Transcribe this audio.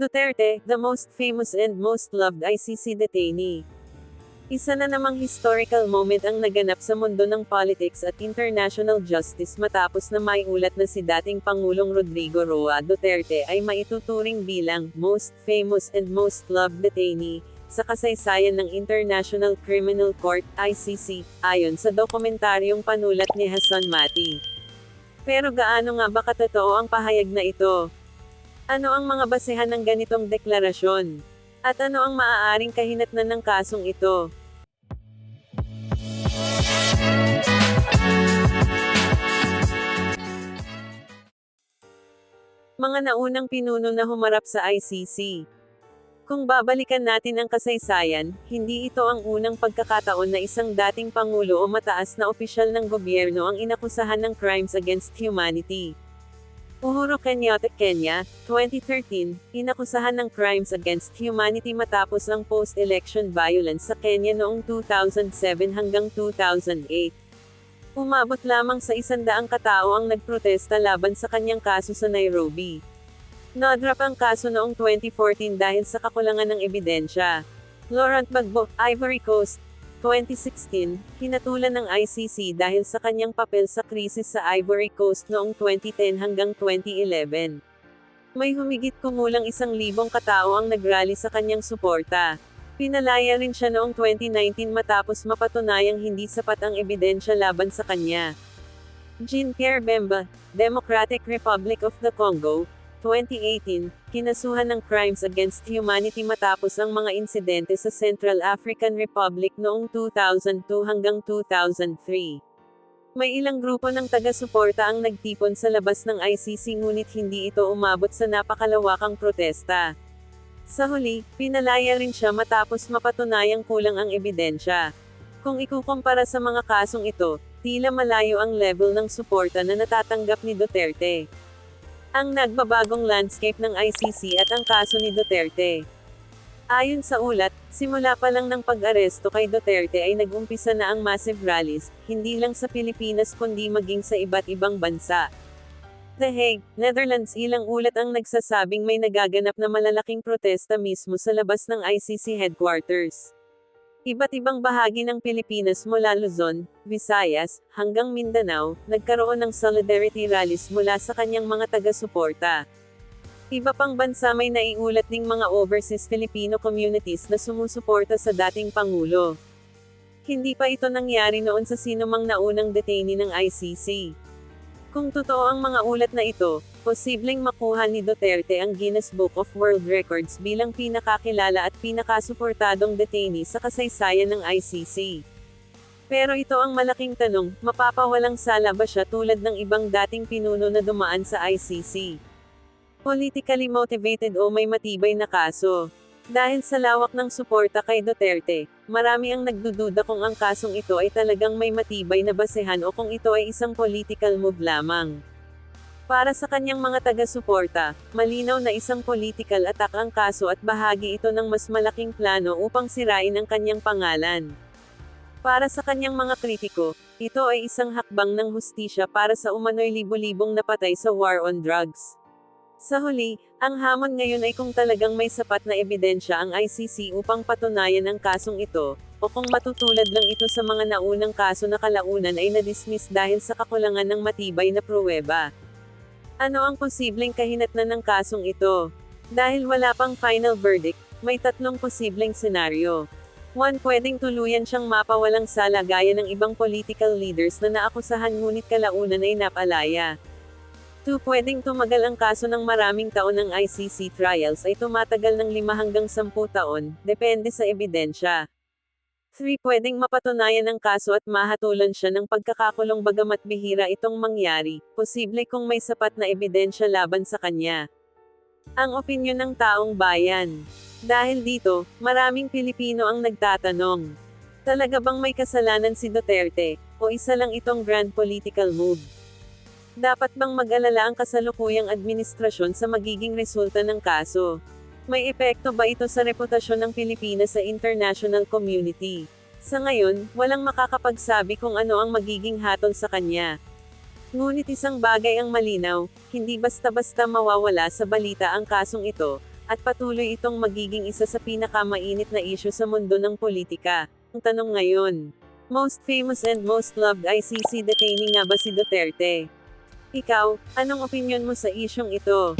Duterte, the most famous and most loved ICC detainee. Isa na namang historical moment ang naganap sa mundo ng politics at international justice matapos na maiulat na si dating Pangulong Rodrigo Roa Duterte ay maituturing bilang most famous and most loved detainee sa kasaysayan ng International Criminal Court ICC, ayon sa dokumentaryong panulat ni Hassan Mati. Pero gaano nga ba katotoo ang pahayag na ito? Ano ang mga basehan ng ganitong deklarasyon? At ano ang maaaring kahinatnan ng kasong ito? Mga naunang pinuno na humarap sa ICC. Kung babalikan natin ang kasaysayan, hindi ito ang unang pagkakataon na isang dating pangulo o mataas na opisyal ng gobyerno ang inakusahan ng crimes against humanity. Uhuru Kenyatta, Kenya, 2013, inakusahan ng crimes against humanity matapos ang post-election violence sa Kenya noong 2007 hanggang 2008. Umabot lamang sa isandaang katao ang nagprotesta laban sa kanyang kaso sa Nairobi. Nadrap ang kaso noong 2014 dahil sa kakulangan ng ebidensya. Laurent Gbagbo, Ivory Coast, 2016, hinatulan ng ICC dahil sa kanyang papel sa krisis sa Ivory Coast noong 2010 hanggang 2011. May humigit kumulang isang libong katao ang nagrally sa kanyang suporta. Pinalaya rin siya noong 2019 matapos mapatunayang hindi sapat ang ebidensya laban sa kanya. Jean-Pierre Bemba, Democratic Republic of the Congo, 2018, kinasuhan ng crimes against humanity matapos ang mga insidente sa Central African Republic noong 2002 hanggang 2003. May ilang grupo ng taga-suporta ang nagtipon sa labas ng ICC ngunit hindi ito umabot sa napakalawakang protesta. Sa huli, pinalaya rin siya matapos mapatunayang kulang ang ebidensya. Kung ikukumpara sa mga kasong ito, tila malayo ang level ng suporta na natatanggap ni Duterte. Ang nagbabagong landscape ng ICC at ang kaso ni Duterte. Ayon sa ulat, simula pa lang ng pag-aresto kay Duterte ay nag-umpisa na ang massive rallies, hindi lang sa Pilipinas kundi maging sa iba't ibang bansa. The Hague, Netherlands ilang ulat ang nagsasabing may nagaganap na malalaking protesta mismo sa labas ng ICC headquarters. Iba't ibang bahagi ng Pilipinas mula Luzon, Visayas, hanggang Mindanao, nagkaroon ng solidarity rallies mula sa kanyang mga taga-suporta. Iba pang bansa may naiulat ding mga overseas Filipino communities na sumusuporta sa dating Pangulo. Hindi pa ito nangyari noon sa sinumang naunang detainee ng ICC. Kung totoo ang mga ulat na ito, posibleng makuha ni Duterte ang Guinness Book of World Records bilang pinakakilala at pinakasuportadong detainee sa kasaysayan ng ICC. Pero ito ang malaking tanong, mapapawalang sala ba siya tulad ng ibang dating pinuno na dumaan sa ICC? Politically motivated o may matibay na kaso? Dahil sa lawak ng suporta kay Duterte, marami ang nagdududa kung ang kasong ito ay talagang may matibay na basehan o kung ito ay isang political move lamang. Para sa kanyang mga taga-suporta, malinaw na isang political attack ang kaso at bahagi ito ng mas malaking plano upang sirain ang kanyang pangalan. Para sa kanyang mga kritiko, ito ay isang hakbang ng hustisya para sa umano'y libo-libong napatay sa war on drugs. Sa huli, ang hamon ngayon ay kung talagang may sapat na ebidensya ang ICC upang patunayan ang kasong ito, o kung matutulad lang ito sa mga naunang kaso na kalaunan ay na-dismiss dahil sa kakulangan ng matibay na pruweba. Ano ang posibleng kahinatnan ng kasong ito? Dahil wala pang final verdict, may tatlong posibleng senaryo. 1. Pwedeng tuluyan siyang mapawalang sala gaya ng ibang political leaders na naakusahan ngunit kalaunan ay napalaya. 2. Pwedeng tumagal ang kaso ng maraming taon ng ICC trials ay tumatagal ng 5 hanggang 10 taon, depende sa ebidensya. 3. Pwedeng mapatunayan ang kaso at mahatulan siya ng pagkakakulong bagamat bihira itong mangyari, posible kung may sapat na ebidensya laban sa kanya. Ang opinyon ng taong bayan. Dahil dito, maraming Pilipino ang nagtatanong. Talaga bang may kasalanan si Duterte, o isa lang itong grand political move? Dapat bang mag-alala ang kasalukuyang administrasyon sa magiging resulta ng kaso? May epekto ba ito sa reputasyon ng Pilipinas sa international community? Sa ngayon, walang makakapagsabi kung ano ang magiging hatol sa kanya. Ngunit isang bagay ang malinaw, hindi basta-basta mawawala sa balita ang kasong ito, at patuloy itong magiging isa sa pinakamainit na isyu sa mundo ng politika. Ang tanong ngayon, most famous and most loved ICC detainee nga ba si Duterte? Ikaw, anong opinion mo sa isyong ito?